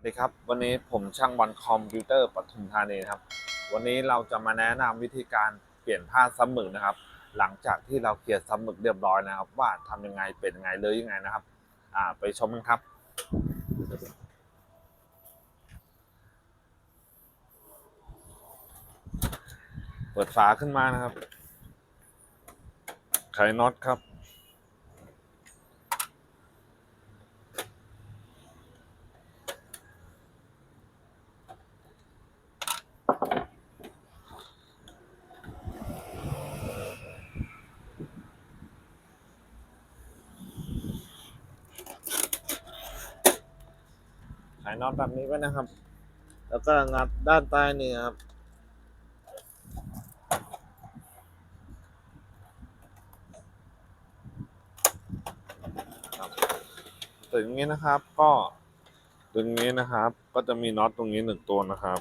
สวัสดีครับ วันนี้ผมช่างวันคอมพิวเตอร์ปทุมธานีครับ วันนี้เราจะมาแนะนำวิธีการเปลี่ยนผ้าซ้ำหมึกนะครับ หลังจากที่เราเคลียร์ซ้ำหมึกเรียบร้อยนะครับ ว่าทำยังไงเป็นยังไงเลยยังไงนะครับ อ่าไปชมกันครับ เปิดฝาขึ้นมานะครับ ไขน็อตครับายน็อตแบบนี้ไว้นะครับ แล้วก็งัดด้านใต้นี่ครับครับถึงนี้นะครับ ก็ตรงนี้นะครับ ก็จะมีน็อตตรงนี้หนึ่งตัวนะครับ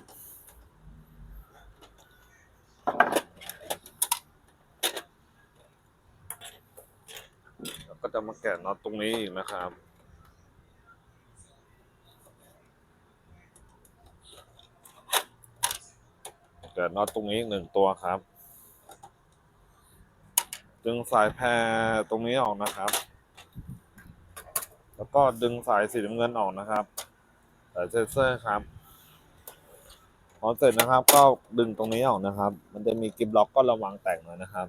แล้วก็จะมาแกะน็อตตรงนี้อีกนะครับ แกะน็อตตรงนี้หนึ่งตัวครับ ดึงสายแพรตรงนี้ออกนะครับ แล้วก็ดึงสายสีน้ำเงินออกนะครับสายเซนเซอร์ครับพอเสร็จนะครับ ก็ดึงตรงนี้ออกนะครับ มันจะมีกิบล็อกก็ระวังแตกหน่อยนะครับ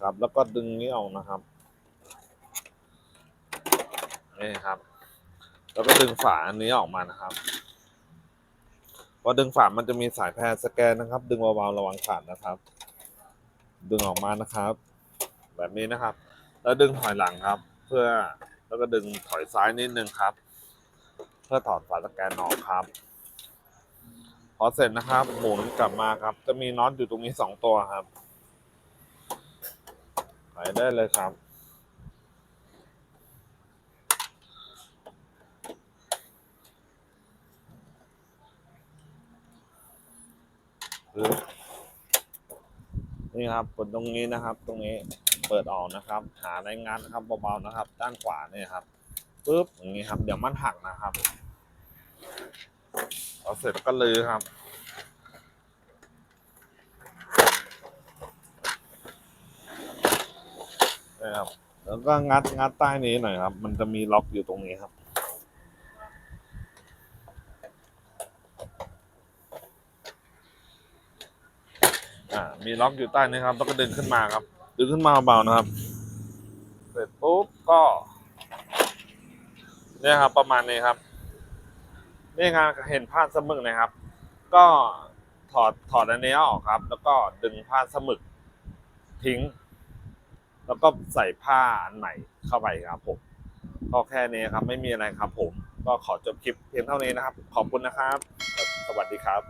ครับแล้วก็ดึงนี้ออกนะครับนี่ครับ แล้วก็ดึงฝาอันนี้ออกมานะครับ พอดึงฝามันจะมีสายแพรสแกนนะครับ ดึงเบาๆระวังขาดนะครับ ดึงออกมานะครับ แบบนี้นะครับ แล้วดึงถอยหลังครับ เพื่อแล้วก็ดึงถอยซ้ายนิดนึงครับ เพื่อถอดฝาสแกนออกครับ พอเสร็จนะครับ หมุนกลับมาครับ จะมีน็อตอยู่ตรงนี้สองตัวครับไขได้เลยครับ นี่ครับกดตรงนี้นะครับ ตรงนี้เปิดออกนะครับ หาในงานนะครับเบาๆนะครับ ด้านขวาเนี่ยครับปึ๊บอย่างนี้ครับ เดี๋ยวมันหักนะครับพอเสร็จแล้วก็ลือครับนี่ครับแล้วก็งัดงัดใต้นี้หน่อยครับ มันจะมีล็อกอยู่ตรงนี้ครับ อ่ามีล็อกอยู่ใต้นี้ครับแล้วก็ดึงขึ้นมาครับ ดึงขึ้นมาเบาๆนะครับ เสร็จปุ๊บก็ เนี่ยครับ ประมาณนี้ครับนี่งานเห็นผ้าสมึกนะครับ ก็ถอดถอดอันนี้ออกครับ แล้วก็ดึงผ้าสมึกทิ้ง แล้วก็ใส่ผ้าอันใหม่เข้าไปครับผมก็แค่นี้ครับ ไม่มีอะไรครับผม ก็ขอจบคลิปเพียงเท่านี้นะครับ ขอบคุณนะครับ สวัสดีครับ